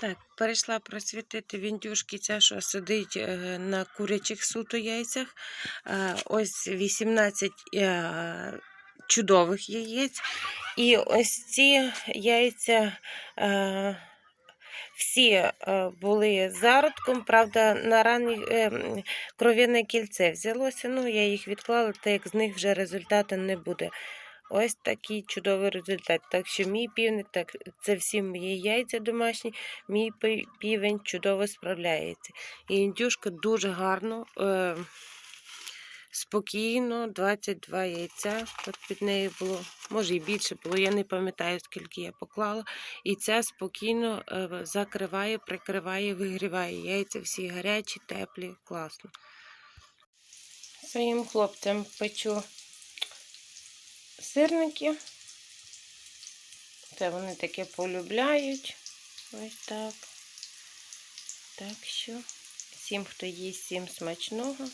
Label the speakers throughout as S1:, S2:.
S1: Так, перейшла просвітити віндюшки, ця, що сидить е, на курячих суто яйцях. Е, Ось 18 е, чудових яєць. І ось ці яйця всі були зародком, правда, на ранні кров'яне кільце взялося. Ну, я їх відклала, так як з них вже результату не буде. Ось такий чудовий результат. Так що мій півник, так це всі мої яйця домашні, мій півень чудово справляється. І індюшка дуже гарно, е, спокійно, 22 яйця. От під нею було, може і більше було, я не пам'ятаю, скільки я поклала. І ця спокійно е, закриває, прикриває, вигріває. Яйця всі гарячі, теплі, класно. Своїм хлопцям печу сирники. Це вони таке полюбляють. Ось так. Так що всім, хто їсть, всім смачного.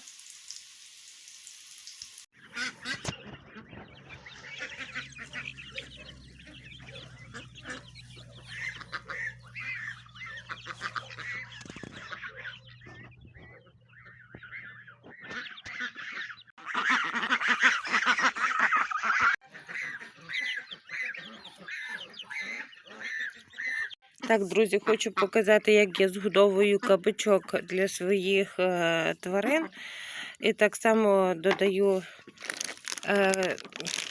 S1: Так, друзі, хочу показати, як я згодовую кабачок для своїх е, тварин. І так само додаю, е,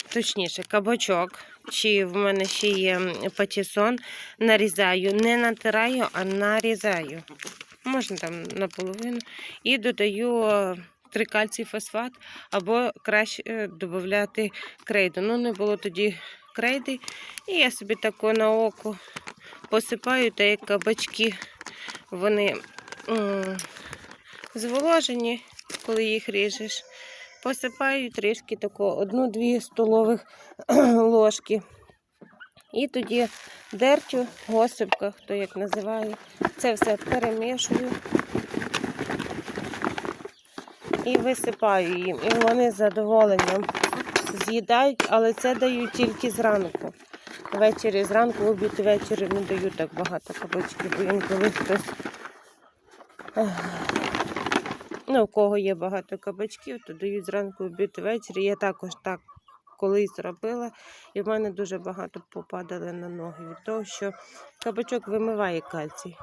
S1: точніше, кабачок. Чи в мене ще є патісон, нарізаю, не натираю, а нарізаю. Можна там наполовину. І додаю е, трикальцій фосфат, або краще е, додати крейду. Ну, не було тоді крейди. І я собі тако на око посипаю, та як кабачки, вони зволожені, коли їх ріжеш. Посипаю трішки тако, одну-дві столових ложки. І тоді дертю, госипка, хто як називає. Це все перемішую і висипаю їм. І вони з задоволенням з'їдають, але це даю тільки зранку. Ввечері зранку, в обід ввечері не даю так багато кабачків, бо інколи хтось. Ну, у кого є багато кабачків, то дають зранку обід ввечері. Я також так колись робила, і в мене дуже багато попадали на ноги від того, що кабачок вимиває кальцій.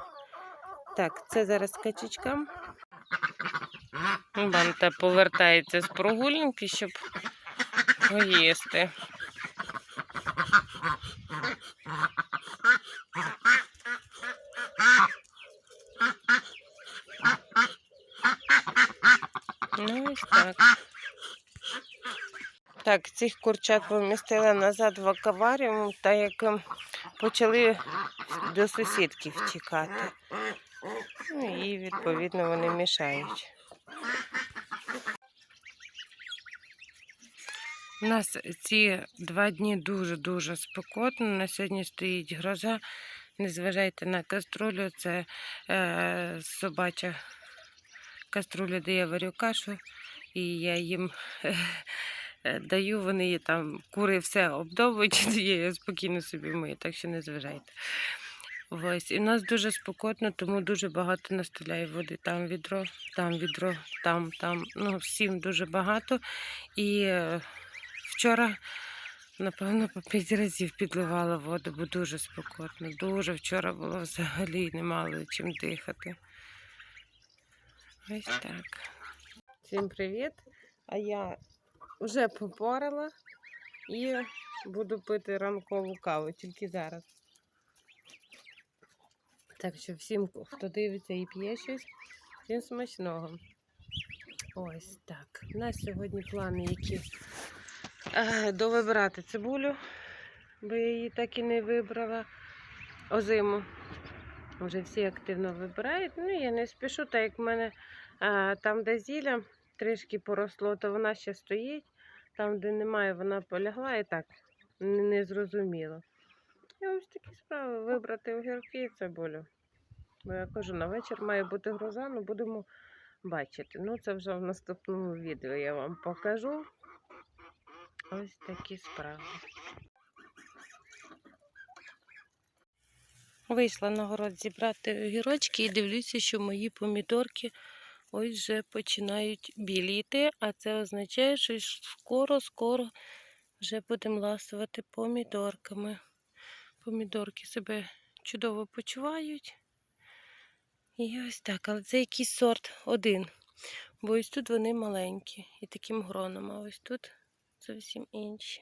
S1: Так, це зараз качечкам. Банта повертається з прогулянки, щоб поїсти. Ну, ось так. Так, цих курчат помістила назад в акваріум, та як ем, почали до сусідки втікати. Ну і відповідно вони мішають. У нас ці два дні дуже-дуже спекотно. На сьогодні стоїть гроза. Не зважайте на каструлю, це е, собача каструля, де я варю кашу, і я їм е, е, даю, вони її там кури все обдовують, я спокійно собі мию, так що не зважайте. Ось, і в нас дуже спекотно, тому дуже багато наставляю води. Там відро, там відро, там, там. Ну, всім дуже багато. І вчора, напевно, по п'ять разів підливала воду, бо дуже спекотно. Дуже вчора було взагалі не мало чим дихати. Ось так. Всім привіт! А я вже попорала і буду пити ранкову каву тільки зараз. Так що всім, хто дивиться і п'є щось, всім смачного. Ось так. У нас сьогодні плани, які довибирати цибулю, бо я її так і не вибрала озиму. Вже всі активно вибирають. Ну, я не спішу, так як в мене е, там, де зілля трішки поросло, то вона ще стоїть. Там, де немає, вона полягла і так не зрозуміло. І ось такі справи. Вибрати огірки і цибулю. Бо я кажу, на вечір має бути гроза, ну будемо бачити. Ну, це вже в наступному відео я вам покажу. Ось такі справи. Вийшла на город зібрати огірочки і дивлюся, що мої помідорки ось вже починають біліти, а це означає, що скоро-скоро вже будемо ласувати помідорками. Помідорки себе чудово почувають. І ось так, але це якийсь сорт один. Бо ось тут вони маленькі і таким гроном, а ось тут зовсім інші.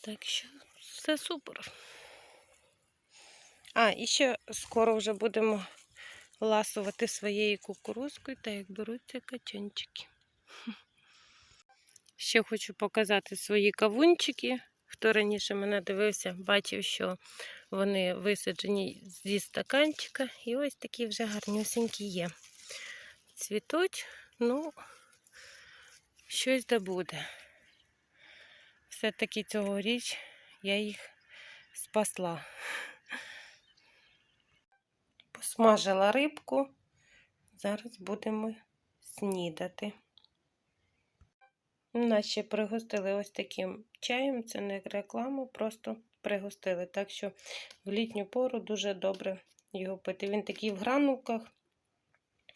S1: Так що все супер. А, і ще скоро вже будемо ласувати своєю кукурузкою, та як беруться качанчики. Ще хочу показати свої кавунчики. Хто раніше мене дивився, бачив, що вони висаджені зі стаканчика. І ось такі вже гарнюсенькі є. Цвітуть, ну, щось да буде. Все-таки цьогоріч я їх спасла. Посмажила рибку. Зараз будемо снідати. Нас ще пригостили ось таким чаєм, це не реклама, просто пригостили. Так що в літню пору дуже добре його пити. Він такий в гранулках.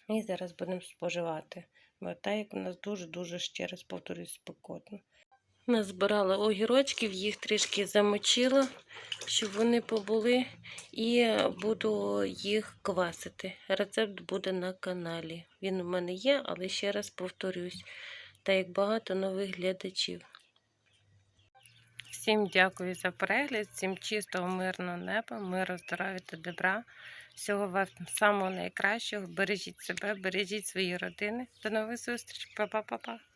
S1: І зараз будемо споживати. Бо так як у нас дуже-дуже, ще раз повторюсь, спекотно. Назбирала огірочків, їх трішки замочила, щоб вони побули, і буду їх квасити. Рецепт буде на каналі. Він у мене є, але ще раз повторюсь, так як багато нових глядачів. Всім дякую за перегляд, всім чистого, мирного неба, миру, здоров'я та добра. Всього вам самого найкращого. Бережіть себе, бережіть свої родини. До нових зустрічей. Па-па-па-па.